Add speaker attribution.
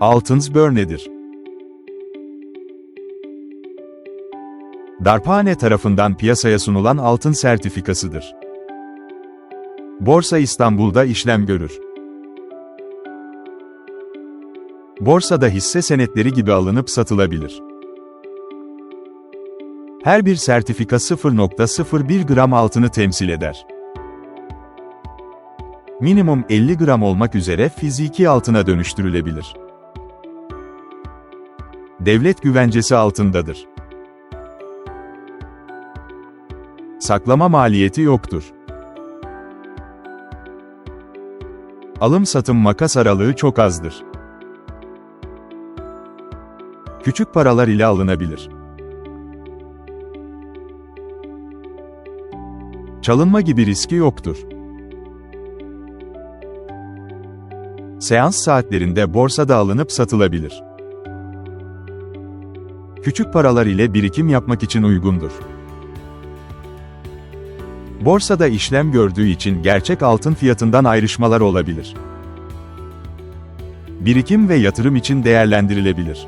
Speaker 1: Altın nedir? Darphane tarafından piyasaya sunulan altın sertifikasıdır. Borsa İstanbul'da işlem görür. Borsada hisse senetleri gibi alınıp satılabilir. Her bir sertifika 0.01 gram altını temsil eder. Minimum 50 gram olmak üzere fiziki altına dönüştürülebilir. Devlet güvencesi altındadır. Saklama maliyeti yoktur. Alım-satım makas aralığı çok azdır. Küçük paralar ile alınabilir. Çalınma gibi riski yoktur. Seans saatlerinde borsada alınıp satılabilir. Küçük paralar ile birikim yapmak için uygundur. Borsada işlem gördüğü için gerçek altın fiyatından ayrışmalar olabilir. Birikim ve yatırım için değerlendirilebilir.